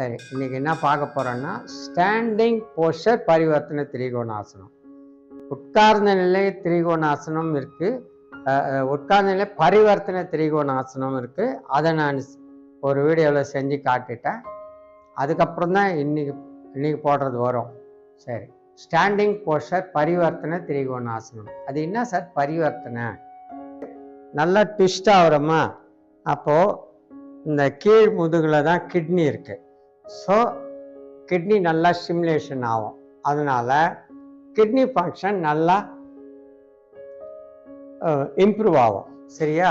சரி இன்னைக்கு என்ன பார்க்க போறோம்னா ஸ்டாண்டிங் போஸ்டர் பரிவர்த்தனை திரிகோணாசனம். உட்கார்ந்த நிலை திரிகோணாசனம் இருக்கு. உட்கார்ந்த நிலை பரிவர்த்தனை திரிகோணாசனம் இருக்கு. அதை நான் ஒரு வீடியோவில் செஞ்சு காட்டிட்டேன். அதுக்கப்புறம் தான் இன்னைக்கு இன்னைக்கு போடுறது வரும். சரி ஸ்டாண்டிங் போஸ்டர் பரிவர்த்தனை திரிகோணாசனம். அது என்ன சார்? பரிவர்த்தனை. நல்லா ட்விஸ்ட் ஆகுறோமா அப்போ இந்த கீழ் முதுகில் தான் கிட்னி இருக்கு. ஸோ கிட்னி நல்லா ஸ்டிமுலேஷன் ஆகும். அதனால கிட்னி ஃபங்க்ஷன் நல்லா uh, இம்ப்ரூவ் ஆகும். சரியா?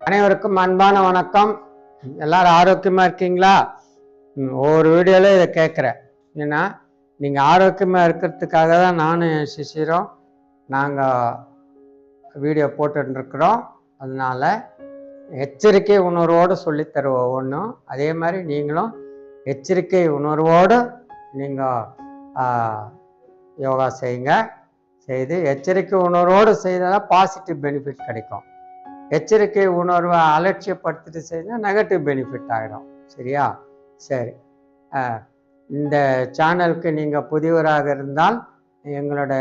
அனைவருக்கும் அன்பான வணக்கம். எல்லாரும் ஆரோக்கியமா இருக்கீங்களா? ஒவ்வொரு வீடியோல இதை கேட்குறேன். ஏன்னா நீங்கள் ஆரோக்கியமாக இருக்கிறதுக்காக தான் நானும் என் சிசிரும் நாங்கள் வீடியோ போட்டுருக்குறோம். அதனால எச்சரிக்கை உணர்வோடு சொல்லித்தருவோம் ஒன்றும் ஒவ்வொன்றும் அதே மாதிரி நீங்களும் எச்சரிக்கை உணர்வோடு நீங்கள் யோகா செய்யுங்க. செய்து எச்சரிக்கை உணர்வோடு செய்தால் பாசிட்டிவ் பெனிஃபிட் கிடைக்கும். எச்சரிக்கை உணர்வை அலட்சியப்படுத்திட்டு செய்தால் நெகட்டிவ் பெனிஃபிட் ஆகிடும் சரியா? சரி. ஆ இந்த சேனலுக்கு நீங்கள் புதியவராக இருந்தால் எங்களோட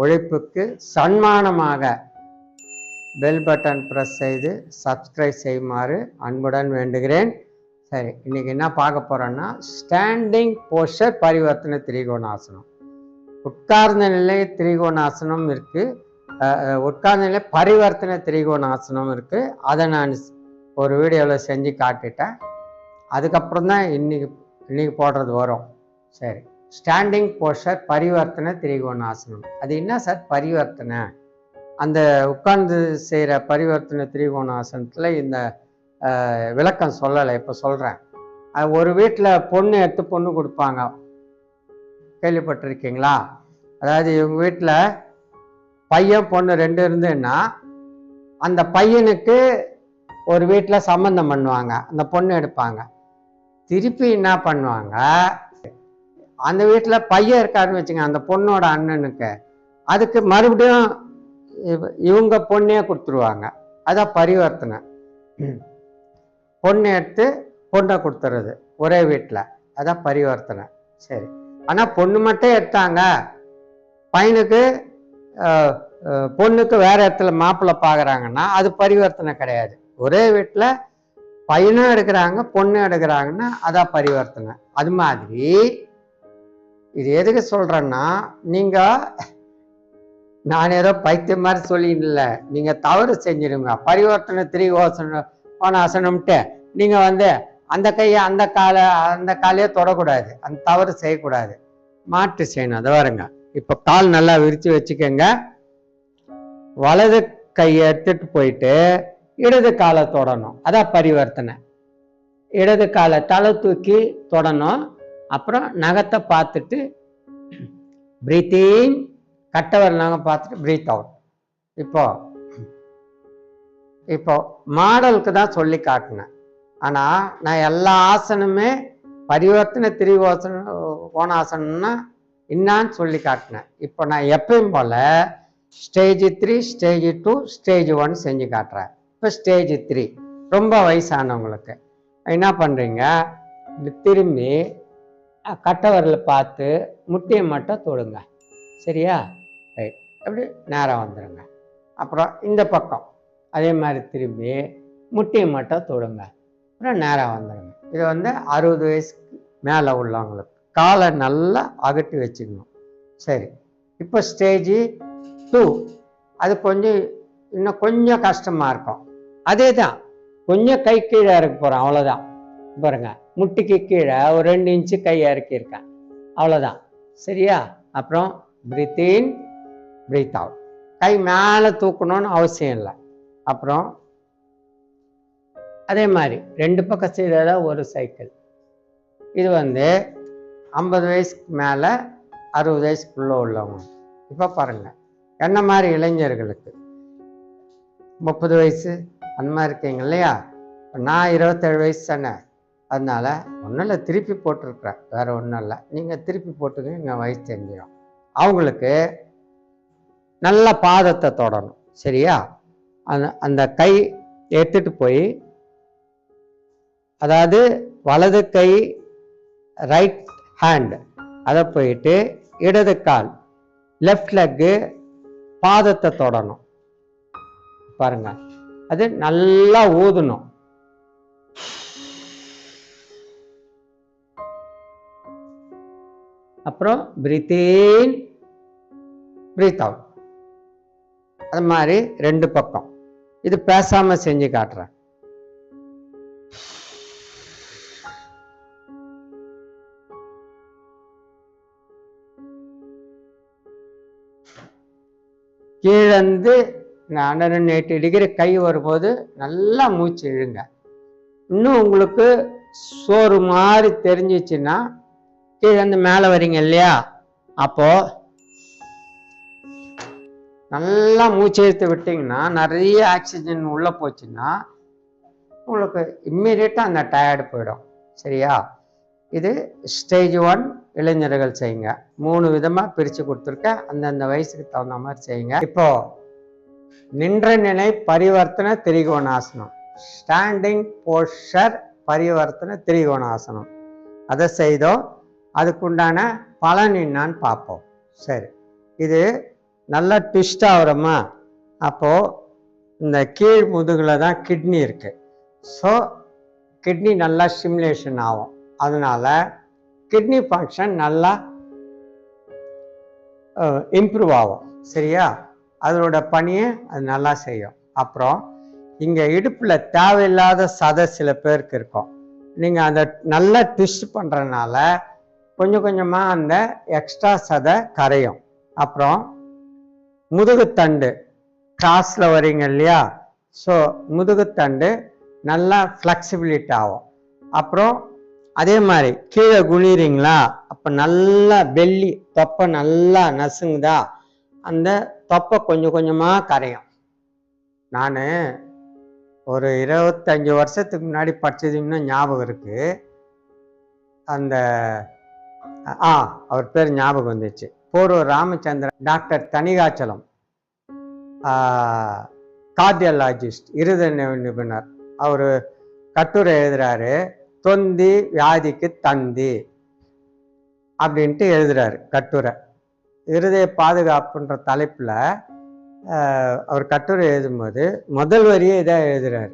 உழைப்புக்கு சன்மானமாக பெல் பட்டன் ப்ரெஸ் செய்து சப்ஸ்கிரைப் செய்யுமாறு அன்புடன் வேண்டுகிறேன். சரி இன்றைக்கி என்ன பார்க்க போகிறோன்னா ஸ்டாண்டிங் போஸ்டர் பரிவர்த்தனை திரிகோணாசனம். உட்கார்ந்த நிலை திரிகோணாசனம் இருக்குது உட்கார்ந்த நிலை பரிவர்த்தனை திரிகோணாசனம் இருக்குது அதை நான் ஒரு வீடியோவில் செஞ்சு காட்டிட்டேன். அதுக்கப்புறம் தான் இன்றைக்கி இன்றைக்கி போடுறது வரும். சரி. ஸ்டாண்டிங் போஸ்டர் பரிவர்த்தனை திரிகோணாசனம் அது என்ன சார்? பரிவர்த்தனை. அந்த உட்கார்ந்து செய்கிற பரிவர்த்தனை திரிகோணாசனத்தில் இந்த விளக்கம் சொல்லலை. இப்போ சொல்கிறேன் ஒரு வீட்டில் பொண்ணு எடுத்து பொண்ணு கொடுப்பாங்க. கேள்விப்பட்டிருக்கீங்களா? அதாவது இவங்க வீட்டில் பையன் பொண்ணு ரெண்டு இருந்துன்னா அந்த பையனுக்கு ஒரு வீட்டில் சம்மந்தம் பண்ணுவாங்க. அந்த பொண்ணு எடுப்பாங்க. திருப்பி என்ன பண்ணுவாங்க? அந்த வீட்டில் பையன் இருக்காருன்னு வச்சுங்க அந்த பொண்ணோட அண்ணனுக்கு. அதுக்கு மறுபடியும் இவ- இவங்க பொண்ணே கொடுத்துருவாங்க. அதான் பரிவர்த்தனை. பொண்ணு எடுத்து பொண்ணை கொடுத்துறது ஒரே வீட்டில். அதான் பரிவர்த்தனை. சரி. ஆனால் பொண்ணு மட்டும் எடுத்தாங்க. பையனுக்கு பொண்ணுக்கு வேற இடத்துல மாப்பிள்ளை பார்க்குறாங்கன்னா அது பரிவர்த்தனை கிடையாது. ஒரே வீட்டில் பையனும் எடுக்கிறாங்க பொண்ணும் எடுக்கிறாங்கன்னா அதான் பரிவர்த்தனை. அது மாதிரி இது எதுக்கு சொல்கிறேன்னா நீங்கள் நான் ஏதோ பைத்தியம் மாதிரி சொல்லிடல நீங்கள் தவறு செஞ்சிடுங்க பரிவர்த்தனை திரிகோசனம் கோணாசனம்ட்டு நீங்கள் வந்து அந்த கையை அந்த காலை அந்த காலையே தொடக்கூடாது. அந்த தவறு செய்யக்கூடாது. மாற்று செய்யணும் அதை வருங்க இப்போ கால் நல்லா விரித்து வச்சுக்கோங்க. வலது கையை எடுத்துட்டு போயிட்டு இடது காலை தொடணும். அதான் பரிவர்த்தனை. இடது காலை தலை தூக்கி தொடணும். அப்புறம் நகத்தை பார்த்துட்டு பிரீத்திங் கட்டவர் நகம் பார்த்துட்டு பிரீத் அவுட் இப்போ இப்போ மாடலுக்கு தான் சொல்லி காட்டினேன். ஆனால் நான் எல்லா ஆசனமே பரிவர்த்தனை திரிவோசனம் ஓனாசனம்னா என்னான்னு சொல்லி காட்டினேன். இப்போ நான் எப்பயும் போல் stage three stage two stage one செஞ்சு காட்டுறேன். இப்போ ஸ்டேஜ் த்ரீ ரொம்ப வயசானவங்களுக்கு. என்ன பண்ணுறீங்க திரும்பி கட்டவரில் பார்த்து முட்டியை மட்டும் தொடுங்க. சரியா? ரைட் அப்படி நேராக வந்துடுங்க அப்புறம் இந்த பக்கம். அதே மாதிரி திரும்பி முட்டியை மட்டும் தொடுங்க. அப்புறம் நேராக வந்துடுங்க இது வந்து அறுபது வயசுக்கு மேலே உள்ளவங்களுக்கு. காலை நல்லா அகட்டி வச்சுக்கணும். சரி. இப்போ ஸ்டேஜி டூ அது கொஞ்சம் இன்னும் கொஞ்சம் கஷ்டமாக இருக்கும். அதே தான் கொஞ்சம் கை கீழே இறக்க போகிறோம் அவ்வளோதான் பாருங்க முட்டிக்கு கீழே ஒரு ரெண்டு இன்ச்சு கை இறக்கியிருக்கேன். அவ்வளோதான் சரியா? அப்புறம் பிரீத் இன் பிரீத் அவுட் கை மேலே தூக்கணும்னு அவசியம் இல்லை. அப்புறம் அதே மாதிரி ரெண்டு பக்கம் செய்கிறத ஒரு சைக்கிள் இது வந்து ஐம்பது வயசுக்கு மேலே அறுபது வயசுக்குள்ளே உள்ளவங்க. இப்போ பாருங்கள் என்ன மாதிரி இளைஞர்களுக்கு? முப்பது வயசு அந்த மாதிரி இருக்கீங்க இல்லையா? நான் இருபத்தேழு வயசு தானே. அதனால் ஒன்றும் இல்லை திருப்பி போட்டிருக்கிறேன். வேறு ஒன்றும் இல்லை. நீங்கள் திருப்பி போட்டுங்க எங்கள் வயசு தெரிஞ்சிடும் அவங்களுக்கு நல்ல பாதத்தை தொடணும் சரியா? அந்த அந்த கை எடுத்துட்டு போய் அதாவது வலது கை ரைட் ஹேண்ட் அதை போயிட்டு இடது கால் லெஃப்ட் லெக்கு பாதத்தை தொடணும். பாருங்க. அது நல்லா ஊதணும். அப்புறம் பிரீத் பிரீத் அவுட் அது மாதிரி ரெண்டு பக்கம். இது பேசாம செஞ்சு காட்டுறேன். கீழந்து ஹண்ட்ரட் அண்ட் எயிட்டி டிகிரி கை வரும்போது நல்லா மூச்சு இழுங்க. இன்னும் உங்களுக்கு சோறு மாதிரி தெரிஞ்சிச்சுன்னா கீழேருந்து மேலே வரீங்க இல்லையா? அப்போ நல்லா மூச்சு இழுத்து விட்டிங்கன்னா நிறைய ஆக்சிஜன் உள்ளே போச்சுன்னா உங்களுக்கு இம்மிடியட்டாக அந்த டயர்டு போயிடும். சரியா? இது ஸ்டேஜ் ஒன் இளைஞர்கள் செய்யுங்க. மூணு விதமாக பிரித்து கொடுத்துருக்கேன். அந்தந்த வயசுக்கு தகுந்த மாதிரி செய்யுங்க. இப்போது நின்ற நிலை பரிவர்த்தனை திரிகோணாசனம். ஸ்டாண்டிங் போஸ்டர் பரிவர்த்தனை திரிகோணாசனம். அதை செய்தோம் அதுக்குண்டான பலன் என்னான்னு பார்ப்போம் சரி. இது நல்லா ட்விஸ்ட் ஆகுறோமா? அப்போது இந்த கீழ் முதுகில் தான் கிட்னி இருக்கு. ஸோ கிட்னி நல்லா ஸ்டிமுலேஷன் ஆகும். அதனால கிட்னி ஃபங்க்ஷன் நல்லா இம்ப்ரூவ் ஆகும். சரியா? அதனோட பணியை அது நல்லா செய்யும். அப்புறம் இங்கே இடுப்பில் தேவையில்லாத சதை சில பேருக்கு இருக்கும். நீங்கள் அந்த நல்லா ட்விஸ்ட் பண்ணுறதுனால கொஞ்சம் கொஞ்சமாக அந்த எக்ஸ்ட்ரா சதை கரையும். அப்புறம் முதுகுத்தண்டு கிராஸில் வரீங்க இல்லையா? ஸோ முதுகுத்தண்டு நல்லா ஃப்ளெக்சிபிலிட்டி ஆகும். அப்புறம் அதே மாதிரி கீழே குனிறீங்களா அப்போ நல்லா வெள்ளி தொப்பை நல்லா நசுங்குதா? அந்த தொப்பை கொஞ்சம் கொஞ்சமாக கரையும். நான் ஒரு இருபத்தஞ்சி வருஷத்துக்கு முன்னாடி படிச்சது ஞாபகம் இருக்கு. அந்த ஆ அவர் பேர் ஞாபகம் வந்துச்சு. போரூர் ராமச்சந்திரன் டாக்டர் தனிகாச்சலம் கார்டியாலஜிஸ்ட் இருத நிபுணர். அவர் கட்டுரை எழுதுறாரு தொந்தி வியாதிக்கு தந்தி அப்படின்ட்டு எழுதுறாரு கட்டுரை. இருதய பாதுகாப்புன்ற தலைப்பில் அவர் கட்டுரை எழுதும்போது முதல் வரியே இதாக எழுதுகிறார்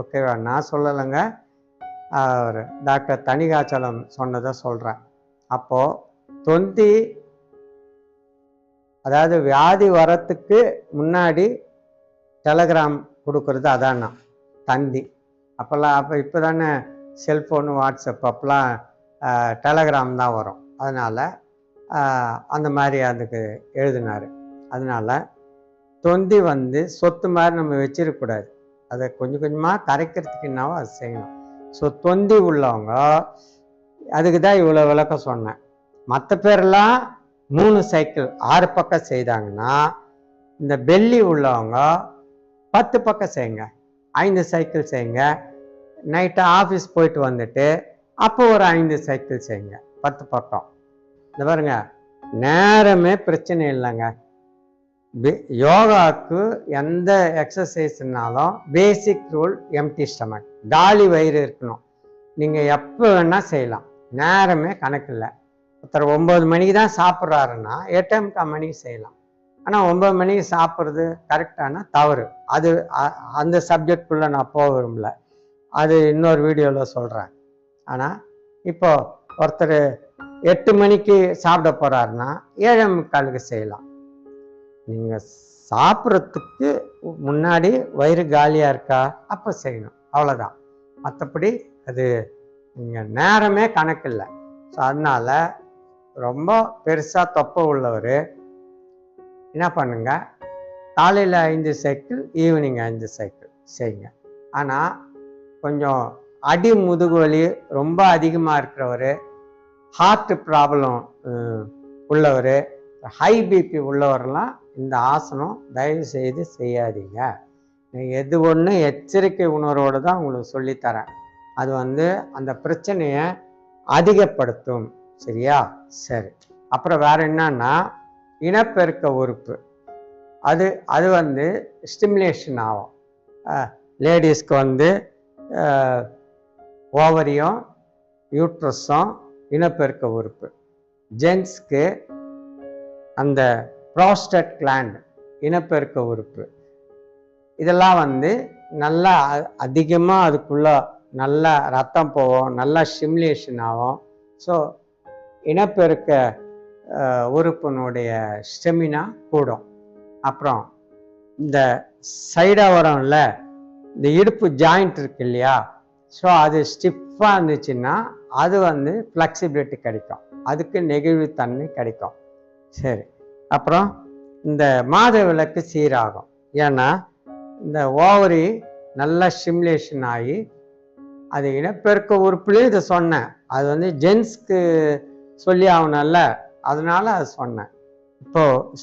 ஓகேவா? நான் சொல்லலைங்க. அவர் டாக்டர் தனிகாச்சலம் சொன்னதை சொல்கிறேன் அப்போது தொந்தி அதாவது வியாதி வரத்துக்கு முன்னாடி டெலகிராம் கொடுக்கறது அதானா தந்தி. அப்போல்லாம் அப்போ இப்போ தானே செல்ஃபோனு வாட்ஸ்அப் அப்போல்லாம் டெலகிராம் தான் வரும். அதனால் அந்த மாதிரி அதுக்கு எழுதினார். அதனால் தொந்தி வந்து சொத்து மாதிரி நம்ம வச்சிருக்கக்கூடாது அதை கொஞ்சம் கொஞ்சமாக கரைக்கிறதுக்கு என்னவோ அது செய்யணும். ஸோ தொந்தி உள்ளவங்க அதுக்கு தான் இவ்வளோ விளக்கம் சொன்னேன். மற்ற பேரெல்லாம் மூணு சைக்கிள் ஆறு பக்கம் செய்தாங்கன்னா இந்த வெள்ளி உள்ளவங்க பத்து பக்கம் செய்யுங்க. ஐந்து சைக்கிள் செய்யுங்க. நைட்டு ஆஃபீஸ் போயிட்டு வந்துட்டு அப்போ ஒரு ஐந்து சைக்கிள் செய்யுங்க. பத்து பக்கம். இந்த பாருங்க நேரமே பிரச்சனை இல்லைங்க. யோகாவுக்கு எந்த எக்ஸசைஸ்னாலும் பேசிக் ரூல் எம்டி ஸ்டமக் காலி வயிறு இருக்கணும். நீங்கள் எப்போ வேணால் செய்யலாம். நேரமே கணக்கு இல்லை. ஒருத்தர் ஒம்பது மணிக்கு தான் சாப்பிட்றாருன்னா எட்டே முக்கால் மணிக்கு செய்யலாம். ஆனால் ஒம்பது மணிக்கு சாப்பிட்றது கரெக்டான தவறு. அது அந்த சப்ஜெக்ட்குள்ளே நான் போக விரும்பல. அது இன்னொரு வீடியோவில் சொல்கிறேன் ஆனால் இப்போ ஒருத்தர் எட்டு மணிக்கு சாப்பிட போகிறாருன்னா ஏழே முக்காலுக்கு செய்யலாம். நீங்கள் சாப்பிட்றதுக்கு முன்னாடி வயிறு காலியாக இருக்கா? அப்போ செய்யணும். அவ்வளோதான் மற்றபடி அது நீங்கள் நேரமே கணக்கு இல்லை. ஸோ அதனால் ரொம்ப பெருசாக தொப்பை உள்ளவர் என்ன பண்ணுங்க? காலையில் ஐந்து சைக்கிள் ஈவினிங் ஐந்து சைக்கிள் செய்யுங்க. ஆனால் கொஞ்சம் அடி முதுகு வலி ரொம்ப அதிகமாக இருக்கிறவர் ஹார்ட் ப்ராப்ளம் உள்ளவர் ஹை பிபி உள்ளவரெல்லாம் இந்த ஆசனம் தயவு செய்து செய்யாதீங்க. எது ஒன்று எச்சரிக்கை உணர்வோடு தான் உங்களுக்கு சொல்லித்தரேன். அது வந்து அந்த பிரச்சனையை அதிகப்படுத்தும். சரியா? சரி. அப்புறம் வேற என்னன்னா இனப்பெருக்க உறுப்பு. அது அது வந்து ஸ்டிமுலேஷன் ஆகும். லேடிஸ்க்கு வந்து ஓவரியும் யூட்ரஸும் இனப்பெருக்க உறுப்பு. ஜென்ஸ்க்கு அந்த ப்ராஸ்டட் கிளாண்ட் இனப்பெருக்க உறுப்பு. இதெல்லாம் வந்து நல்லா அதிகமாக அதுக்குள்ளே நல்லா ரத்தம் போகும் நல்லா ஸ்டிமுலேஷன் ஆகும். ஸோ இனப்பெருக்க உறுப்பினுடைய ஸ்டெமினா கூடும். அப்புறம் இந்த சைடாக வரும்ல இந்த இடுப்பு ஜாயிண்ட் இருக்கு இல்லையா? ஸோ அது ஸ்டிஃபாக இருந்துச்சுன்னா அது வந்து ஃப்ளெக்சிபிலிட்டி கிடைக்கும். அதுக்கு நெகிழ்வுத்தன்மை கிடைக்கும். சரி. அப்புறம் இந்த மாத விளக்கு சீராகும். ஏன்னா இந்த ஓவரி நல்லா ஸ்டிமுலேஷன் ஆகி அது இனப்பெருக்க உறுப்புலேயும் இதை சொன்னேன். அது வந்து ஜென்ஸ்க்கு சொல்லி ஆகணும்ல அதனால அது சொன்னேன். இப்போது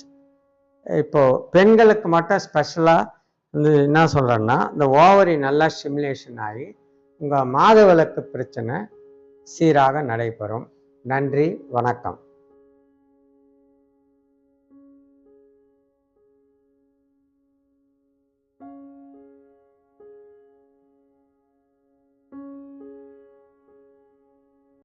இப்போது பெண்களுக்கு மட்டும் ஸ்பெஷலாக வந்து என்ன சொல்கிறேன்னா இந்த ஓவரி நல்லா ஸ்டிமுலேஷன் ஆகி உங்கள் மாதவிலக்கு பிரச்சனை சீராக நடைபெறும். நன்றி வணக்கம்.